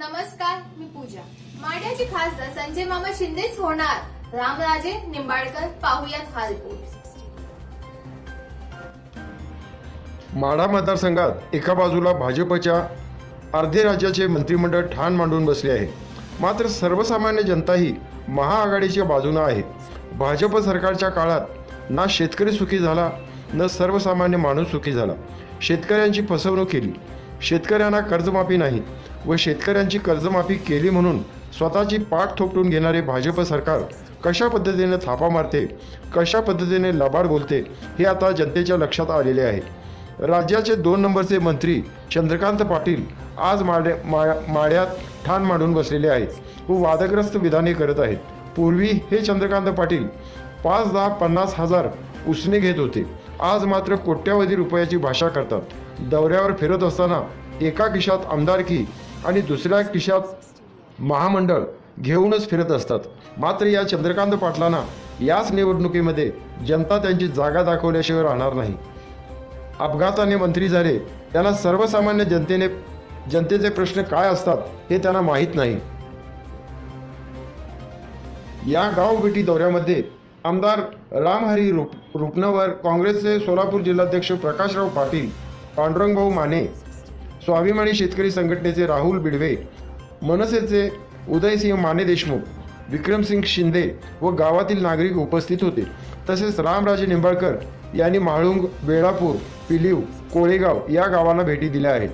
नमस्कार मी पूजा. माड्याचे खासदार संजय मामा शिंदेच होणार. रामराजे निंबाळकर पाहुयात हा रिपोर्ट माढा मतदारसंघात एका बाजूला भाजपच्या अर्धे राज्याचे मंत्रिमंडळ ठाण मांडून बसले आहे. मात्र सर्वसामान्य जनताही महाआघाडीच्या बाजूनं आहे. भाजप सरकारच्या काळात ना शेतकरी सुखी झाला न सर्वसामान्य माणूस सुखी झाला. शेतकऱ्यांची फसवणूक केली. शेतकऱ्यांना कर्जमाफी नाही. व शेतकऱ्यांची कर्जमाफी केली म्हणून स्वतःची पाठ थोपटून घेणारे भाजप सरकार कशा पद्धतीने थापा मारते कशा पद्धतीने लबाड बोलते हे आता जनतेच्या लक्षात आलेले आहे. राज्याचे दोन नंबरचे मंत्री चंद्रकांत पाटील आज माड्या मा माड्यात ठाण मांडून बसलेले आहेत. व वादग्रस्त विधाने करत आहेत. पूर्वी हे चंद्रकांत पाटील पाच दहा पन्नास हजार उसने घेत होते. आज मात्र कोट्यावधी रुपयाची भाषा करतात. दौऱ्यावर फिरत असताना एका खिशात आमदारकी आणि दुसऱ्या खिशात महामंडळ घेऊनच फिरत असतात. मात्र या चंद्रकांत पाटलांना याच निवडणुकीमध्ये जनता त्यांची जागा दाखवल्याशिवाय राहणार नाही. अपघाताने मंत्री झाले त्यांना सर्वसामान्य जनतेने जनतेचे प्रश्न काय असतात हे त्यांना माहीत नाही. या गावभेटी दौऱ्यामध्ये आमदार रामहरी रूप रुपनवर काँग्रेसचे सोलापूर जिल्हाध्यक्ष प्रकाशराव पाटील पांडुरंगभाऊ माने स्वाभिमानी शेतकरी संघटनेचे राहुल बिडवे मनसेचे उदयसिंह माने देशमुख विक्रमसिंग शिंदे व गावातील नागरिक उपस्थित होते. तसेच रामराजे निंबाळकर यांनी म्हाळुंग वेळापूर पिलीव कोळेगाव या गावांना भेटी दिल्या आहेत.